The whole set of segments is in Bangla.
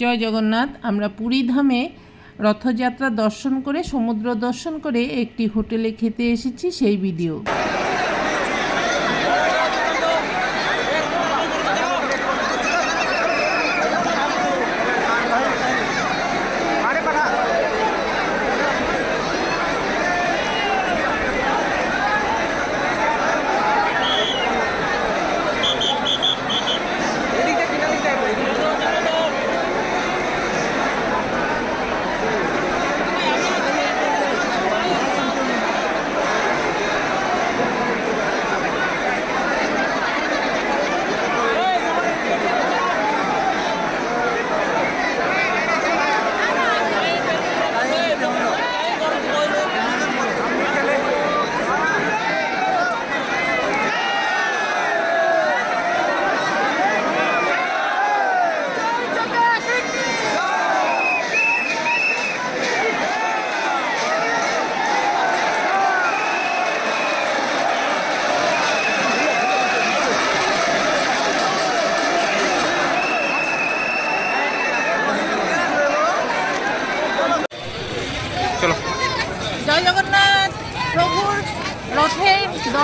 জয় জগন্নাথ, আমরা পুরী ধামে রথযাত্রা দর্শন করে, সমুদ্র দর্শন করে একটি হোটেলে খেতে এসেছি, সেই ভিডিও।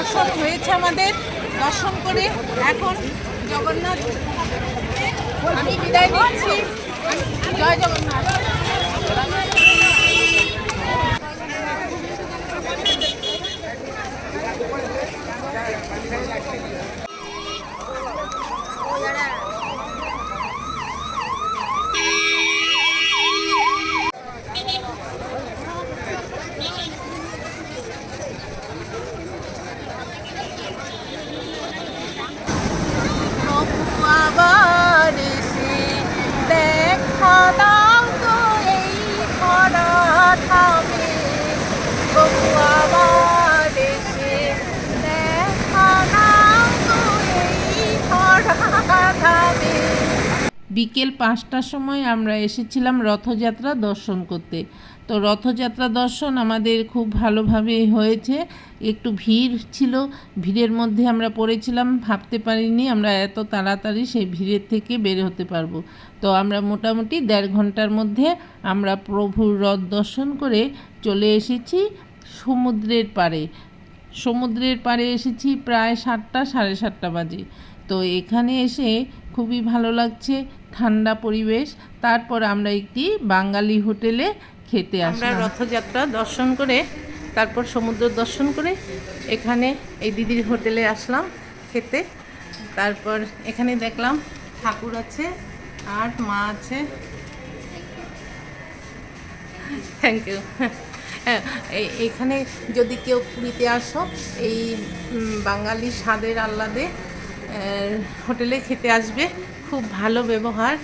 দর্শন হয়েছে আমাদের। দর্শন করে এখন জগন্নাথ আমি বিদায় জয় জগন্নাথ প্রভু আবার এসে দেখা দাও তো এই খরা থামে প্রভু আবার এসে দেখা দাও তো এই খরা থামে বিকেল পাঁচটার সময় আমরা এসেছিলাম রথযাত্রা দর্শন করতে। তো রথযাত্রা দর্শন আমাদের খুব ভালোভাবে হয়েছে। একটু ভিড় ছিল, ভিড়ের মধ্যে আমরা পড়েছিলাম, ভাবতে পারিনি আমরা এত তাড়াতাড়ি সেই ভিড়ের থেকে বের হতে পারব। তো আমরা মোটামুটি দেড় ঘণ্টার মধ্যে আমরা প্রভুর রথ দর্শন করে চলে এসেছি সমুদ্রের পাড়ে। সমুদ্রের পাড়ে এসেছি প্রায় সাতটা, সাড়ে সাতটা বাজে। তো এখানে এসে খুবই ভালো লাগছে ঠান্ডা পরিবেশ। তারপর আমরা একটি বাঙালি হোটেলে খেতে আমরা রথযাত্রা দর্শন করে তারপর সমুদ্র দর্শন করে এখানে এই দিদির হোটেলে আসলাম খেতে। তারপর এখানে দেখলাম ঠাকুর আছে আর মা আছে। থ্যাংক ইউ এখানে যদি কেউ পুরীতে আসো এই বাঙালি স্বাদের আহ্লাদে আহ, হোটেলে খেতে আসবে। খুব ভালো ব্যবহার।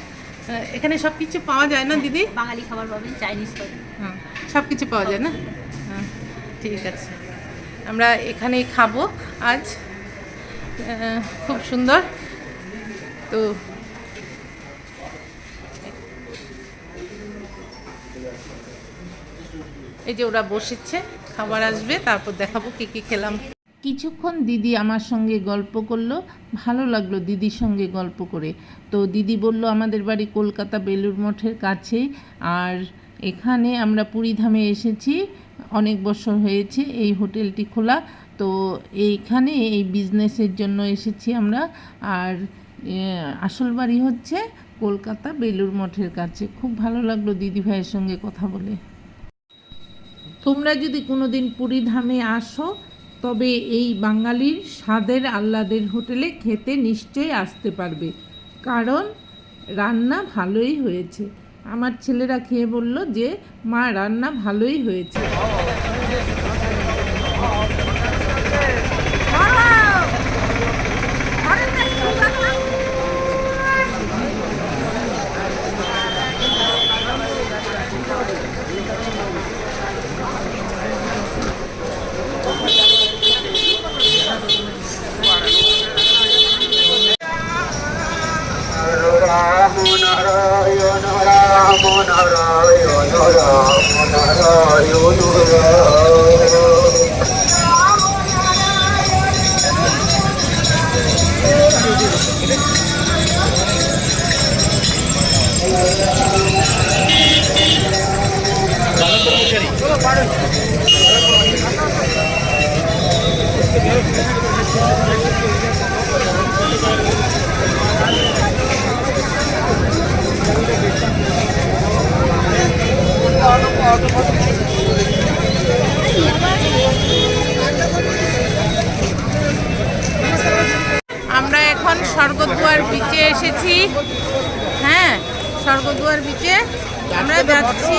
এখানে সব কিছু পাওয়া যায় না দিদি? বাঙালি খাবার পাবেন চাইনিজ পাবেন। হ্যাঁ সব কিছু পাওয়া যায় না? হ্যাঁ ঠিক আছে। আমরা এখানেই খাব আজ। খুব সুন্দর। তো এই যে ওরা বসেছে খাবার আসবে তারপর দেখাবো কি কি খেলাম। কিছুক্ষণ দিদি আমার সঙ্গে গল্প করল, ভালো লাগল দিদির সঙ্গে গল্প করে। তো দিদি বলল, আমাদের বাড়ি কলকাতা বেলুর মঠের কাছে আর এখানে আমরা পুরীধামে এসেছি, অনেক বছর হয়েছে এই হোটেলটি খোলা, তো এইখানে এই বিজনেসের জন্য এসেছি আমরা। আর আসল বাড়ি হচ্ছে কলকাতা বেলুর মঠের কাছে। খুব ভালো লাগল দিদি ভাইয়ের সঙ্গে কথা বলে। তোমরা যদি কোনোদিন পুরী ধামে আসো তবে এই বাঙালির স্বাদের আহ্লাদের হোটেলে খেতে নিশ্চয়ই আসতে পারবে। কারণ রান্না ভালোই হয়েছে। আমার ছেলেরা খেয়ে বলল যে, মা, রান্না ভালোই হয়েছে। আমরা এখন স্বর্গদুয়ার বিচে এসেছি। হ্যাঁ স্বর্গদুয়ার বিচে আমরা যাচ্ছি।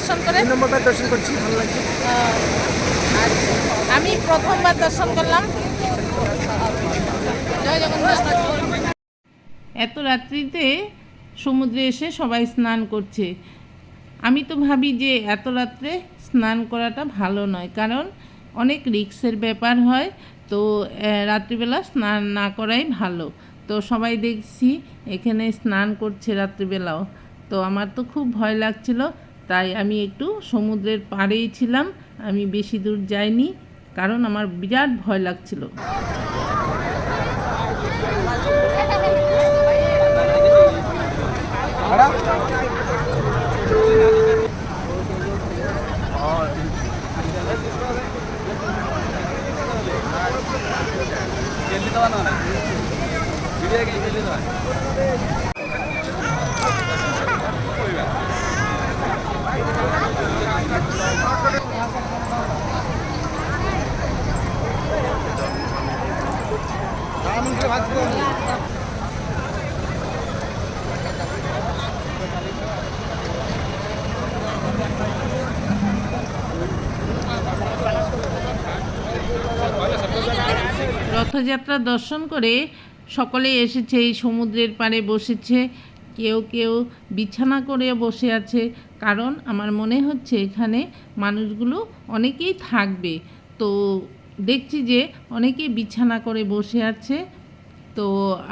দর্শন করে। নম্বরবার দর্শন করছি ভালো লাগছে। আমি প্রথমবার দর্শন করলাম। জয় জগন্নাথ। এত রাত্রিতে সমুদ্রে এসে সবাই স্নান করছে। আমি তো ভাবি যে এত রাত্রে স্নান করাটা ভালো নয় কারণ অনেক রিক্সের ব্যাপার হয় তো রাত্রিবেলা স্নান না করাই ভালো। তো সবাই দেখছি এখানে স্নান করছে রাত্রিবেলাও। তো আমার তো খুব ভয় লাগছিল তাই আমি একটু সমুদ্রের পাড়েই ছিলাম। আমি বেশি দূর যাইনি, কারণ আমার বিরাট ভয় লাগছিল। রথযাত্রা দর্শন করে সকলে এসেছে, এই সমুদ্রের পাড়ে বসেছে। কেউ কেউ বিছানা করে বসে আছে, কারণ আমার মনে হচ্ছে এখানে মানুষগুলো অনেকেই থাকবে। তো দেখছি যে অনেকেই বিছানা করে বসে আছে। তো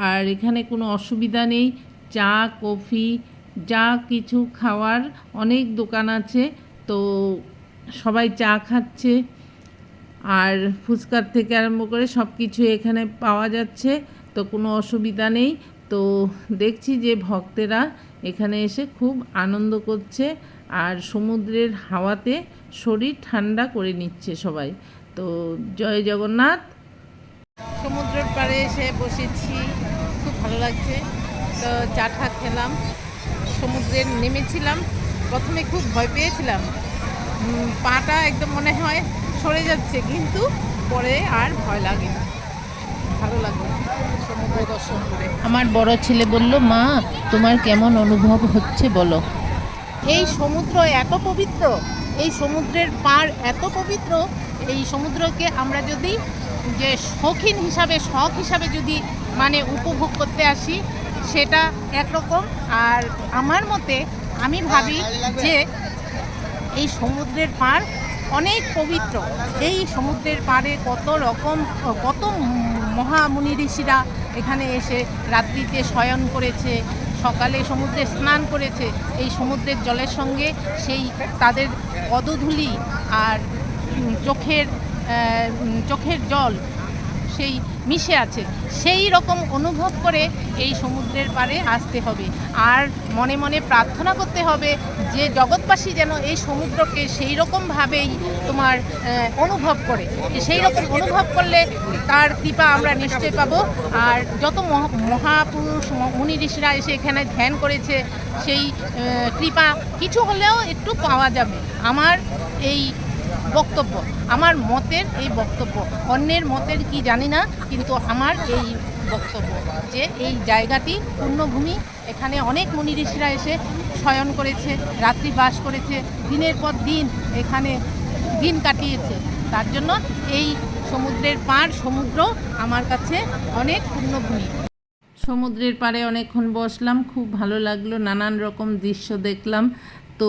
আর এখানে কোনো অসুবিধা নেই। চা, কফি, যা কিছু খাওয়ার অনেক দোকান আছে। তো সবাই চা খাচ্ছে। আর ফুচকার থেকে আরম্ভ করে সব কিছু এখানে পাওয়া যাচ্ছে। তো কোনো অসুবিধা নেই। তো দেখছি যে ভক্তেরা এখানে এসে খুব আনন্দ করছে। আর সমুদ্রের হাওয়াতে শরীর ঠান্ডা করে নিচ্ছে সবাই। তো জয় জগন্নাথ। সমুদ্রের পাড়ে এসে বসেছি খুব ভালো লাগছে। তো চা টা খেলাম সমুদ্রে নেমেছিলাম। প্রথমে খুব ভয় পেয়েছিলাম। পাটা একদম মনে হয় সরে যাচ্ছে কিন্তু পরে আর ভয় লাগে না ভালো লাগল সমুদ্র দর্শন করে। আমার বড় ছেলে বলল মা তোমার কেমন অনুভব হচ্ছে বলো? এই সমুদ্র এত পবিত্র এই সমুদ্রের পাড় এত পবিত্র এই সমুদ্রকে আমরা যদি যে শৌখিন হিসাবে, শখ হিসাবে যদি মানে উপভোগ করতে আসি, সেটা একরকম। আর আমার মতে, আমি ভাবি যে এই সমুদ্রের পাড় অনেক পবিত্র। এই সমুদ্রের পাড়ে কত রকম, কত মহামুনি ঋষিরা এখানে এসে রাত্রিতে শয়ন করেছে, সকালে সমুদ্রে স্নান করেছে। এই সমুদ্রের জলের সঙ্গে সেই তাদের পদধূলি আর চোখের চোখের জল সেই মিশে আছে, সেই রকম অনুভব করে এই সমুদ্রের পারে আসতে হবে। আর মনে মনে প্রার্থনা করতে হবে যে জগৎবাসী যেন এই সমুদ্রকে সেই রকমভাবেই তোমার অনুভব করে। সেই রকম অনুভব করলে তার কৃপা আমরা নিশ্চয়ই পাবো। আর যত মহা- মহাপুরুষ মুনি ঋষিরা এসে এখানে ধ্যান করেছে, সেই কৃপা কিছু হলেও একটু পাওয়া যাবে। আমার এই বক্তব্য। আমার মতের এই বক্তব্য। অন্যের মতের কি জানি না, কিন্তু আমার এই বক্তব্য যে এই জায়গাটি পূর্ণভূমি। এখানে অনেক মুনি ঋষিরা এসে শয়ন করেছে, রাত্রি বাস করেছে, দিনের পর দিন এখানে দিন কাটিয়েছে। তার জন্য এই সমুদ্রের পাড়, সমুদ্র আমার কাছে অনেক পূর্ণভূমি। সমুদ্রের পাড়ে অনেকক্ষণ বসলাম, খুব ভালো লাগল, নানান রকম দৃশ্য দেখলাম। তো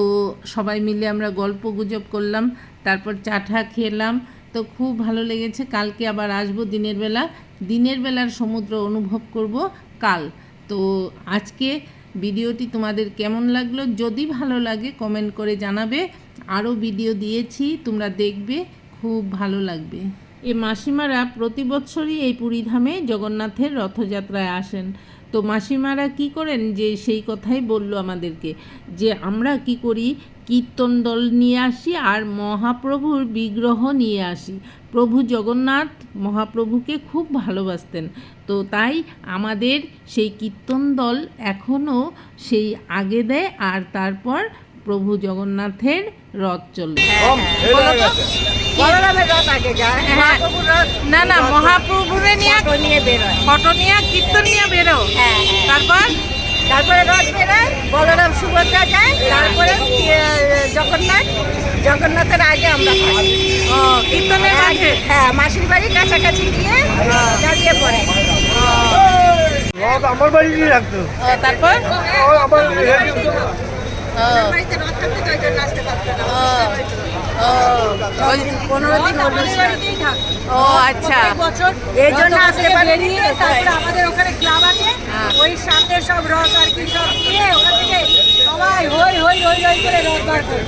সবাই মিলে আমরা গল্প গুজব করলাম। তারপর চাঠা খেলাম। তো খুব ভালো লেগেছে। কালকে আবার আসব দিনের বেলা। দিনের বেলার সমুদ্র অনুভব করব কাল। তো আজকে ভিডিওটি তোমাদের কেমন লাগল? যদি ভালো লাগে কমেন্ট করে জানাবে। আরও ভিডিও দিয়েছি, তোমরা দেখবে। খুব ভালো লাগবে। এ মাসিমারা প্রতি বছরই এই পুরীধামে জগন্নাথের রথযাত্রায় আসেন। তো মাসিমারা কি করেন যে সেই কথাই বলল আমাদেরকে। যে আমরা কি করি? কীর্তন দল নিয়ে আসি আর মহাপ্রভুর বিগ্রহ নিয়ে আসি। প্রভু জগন্নাথ মহাপ্রভুকে খুব ভালোবাসতেন। তো তাই আমাদের সেই কীর্তন দল এখনও সেই আগে দেয় আর তারপর প্রভু জগন্নাথের রথ চলে। রথ হ্যাঁ। না না মহাপ্রভুরে নিয়ে ফটো নিয়ে বেরোয়। ফটো নিয়ে কীর্তন নিয়ে বেরো হ্যাঁ হ্যাঁ। তারপর তারপরে রথ বেরোয় বলরাম সুভদ্রা যায় তারপরে জগন্নাথ। জগন্নাথের আগে আমরা কীর্তনের মাঝে হ্যাঁ মাসির বাড়ি কাছাকাছি গিয়ে দাঁড়িয়ে পড়ে। রথ আমার বাড়িতেই রাখতো তারপর? আমার relative তো- ও, বাড়িতে রথ থাকতে তো আসতে পারতো না। ও, ও, ওই পনেরো দিন ও আচ্ছা। এই জন্য আসতে পারিনি আমাদের ওখানে ক্লাব আছে। হ্যাঁ। ওই সামনে সব রথ আর কি সব নিয়ে ওখান থেকে সবাই হই হই হই হই করে রথ বার করে।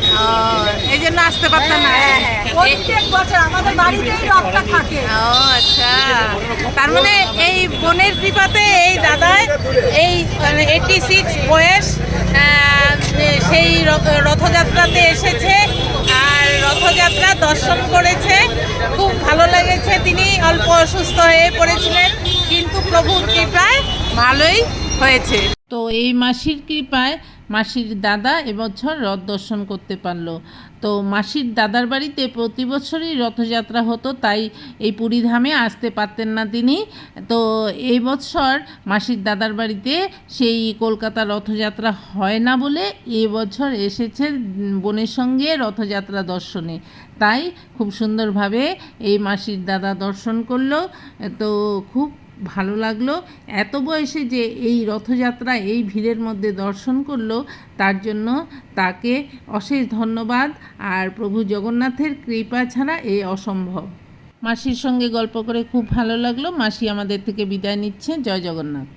এই জন্য আসতে পারতাম না। হ্যাঁ, প্রত্যেক বছর আমাদের বাড়িতেই রথটা থাকে। ও আচ্ছা। তার মানে এই বোনের কৃপাতে এই দাদায় এই এইটি সিক্স বয়স সেই রথ- রথযাত্রাতে এসেছে। রথযাত্রা দর্শন করেছে। খুব ভালো লেগেছে। তিনি অল্প অসুস্থ হয়ে পড়েছিলেন, কিন্তু প্রভুর কৃপায় ভালোই হয়েছে। তো এই মাসির কৃপায় মাসির দাদা এবছর রথ দর্শন করতে পারল। তো মাসির দাদার বাড়িতে প্রতি বছরই রথযাত্রা হতো, তাই এই পুরীধামে আসতে পারতেন না তিনি। তো এই বছর মাসির দাদার বাড়িতে সেই কলকাতা রথযাত্রা হয় না বলে এবছর এসেছে বোনের সঙ্গে রথযাত্রা দর্শনে। তাই খুব সুন্দরভাবে এই মাসির দাদা দর্শন করল। তো খুব ভালো লাগল। এত বয়সে যে এই রথযাত্রা, এই ভিড়ের মধ্যে দর্শন করল, তার জন্য তাকে অশেষ ধন্যবাদ। আর প্রভু জগন্নাথের কৃপা ছাড়া এ অসম্ভব। মাসির সঙ্গে গল্প করে খুব ভালো লাগল। মাসি আমাদের থেকে বিদায় নিচ্ছে জয় জগন্নাথ।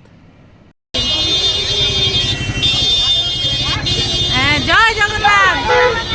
হ্যাঁ, জয় জগন্নাথ।